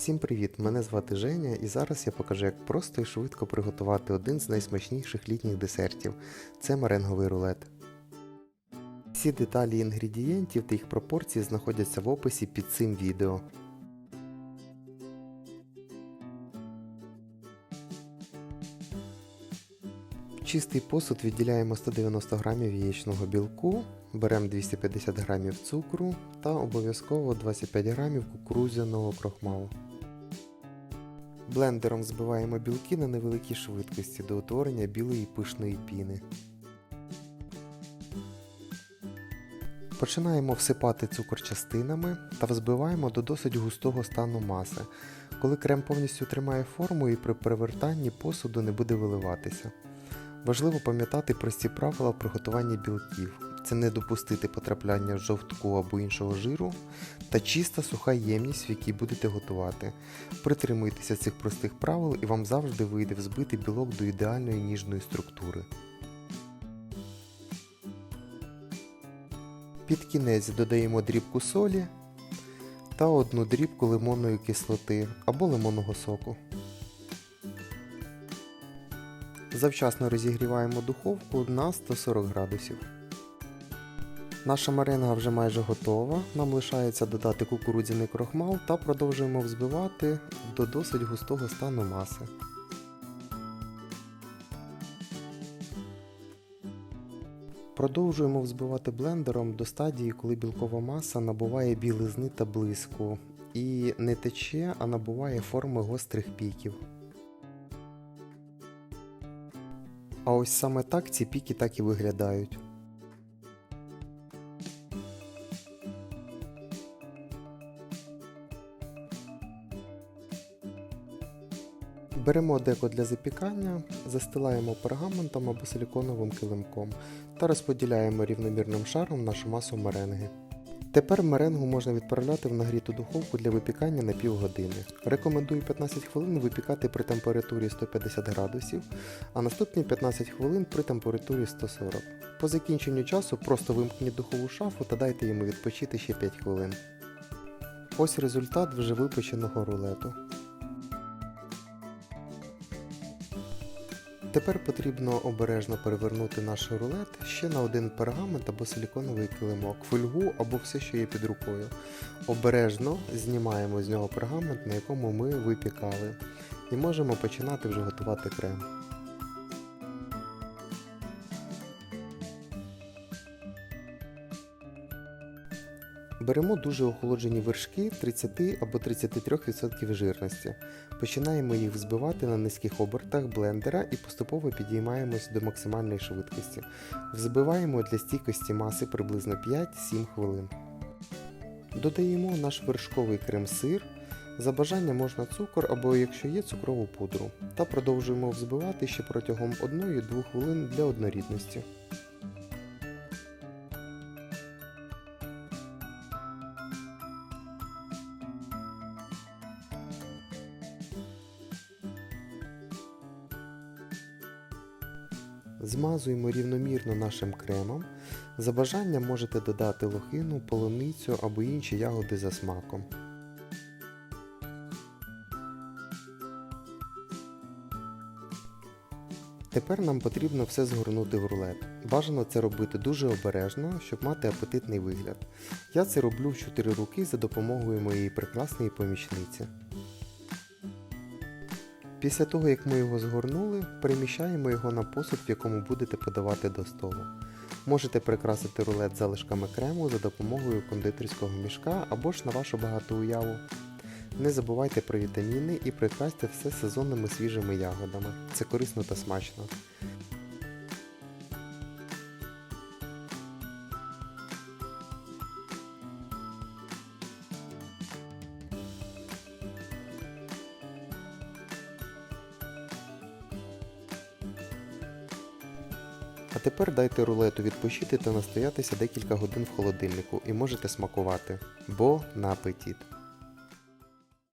Всім привіт! Мене звати Женя і зараз я покажу, як просто і швидко приготувати один з найсмачніших літніх десертів це меренговий рулет. Всі деталі інгредієнтів та їх пропорції знаходяться в описі під цим відео. Чистий посуд відділяємо 190 г яєчного білку, беремо 250 г цукру та обов'язково 25 г кукурудзяного крохмалу. Блендером збиваємо білки на невеликій швидкості до утворення білої пишної піни. Починаємо всипати цукор частинами та взбиваємо до досить густого стану маси, коли крем повністю тримає форму і при перевертанні посуду не буде виливатися. Важливо пам'ятати прості правила в приготуванні білків. Це не допустити потрапляння жовтку або іншого жиру та чиста суха ємність, в якій будете готувати. Притримуйтеся цих простих правил і вам завжди вийде взбити білок до ідеальної ніжної структури. Під кінець додаємо дрібку солі та одну дрібку лимонної кислоти або лимонного соку. Завчасно розігріваємо духовку на 140 градусів. Наша меренга вже майже готова. Нам лишається додати кукурудзяний крохмал та продовжуємо взбивати до досить густого стану маси. Продовжуємо взбивати блендером до стадії, коли білкова маса набуває білизни та блиску і не тече, а набуває форми гострих піків. А ось саме так ці піки так і виглядають. Беремо деко для запікання, застилаємо пергаментом або силіконовим килимком та розподіляємо рівномірним шаром нашу масу меренги. Тепер меренгу можна відправляти в нагріту духовку для випікання на півгодини. Рекомендую 15 хвилин випікати при температурі 150 градусів, а наступні 15 хвилин при температурі 140. По закінченню часу просто вимкніть духову шафу та дайте йому відпочити ще 5 хвилин. Ось результат вже випеченого рулету. Тепер потрібно обережно перевернути наш рулет ще на один пергамент або силіконовий килимок, фольгу або все, що є під рукою. Обережно знімаємо з нього пергамент, на якому ми випікали, і можемо починати вже готувати крем. Беремо дуже охолоджені вершки 30 або 33% жирності. Починаємо їх взбивати на низьких обертах блендера і поступово підіймаємось до максимальної швидкості. Взбиваємо для стійкості маси приблизно 5-7 хвилин. Додаємо наш вершковий крем-сир. За бажанням можна цукор або, якщо є, цукрову пудру. Та продовжуємо взбивати ще протягом 1-2 хвилин для однорідності. Змазуємо рівномірно нашим кремом. За бажанням можете додати лохину, полуницю або інші ягоди за смаком. Тепер нам потрібно все згорнути в рулет. Бажано це робити дуже обережно, щоб мати апетитний вигляд. Я це роблю в 4 руки за допомогою моєї прекрасної помічниці. Після того, як ми його згорнули, переміщаємо його на посуд, в якому будете подавати до столу. Можете прикрасити рулет залишками крему за допомогою кондитерського мішка або ж на вашу багату уяву. Не забувайте про вітаміни і прикрасьте все сезонними свіжими ягодами. Це корисно та смачно. А тепер дайте рулету відпочити та настоятися декілька годин в холодильнику і можете смакувати. Бо на апетит!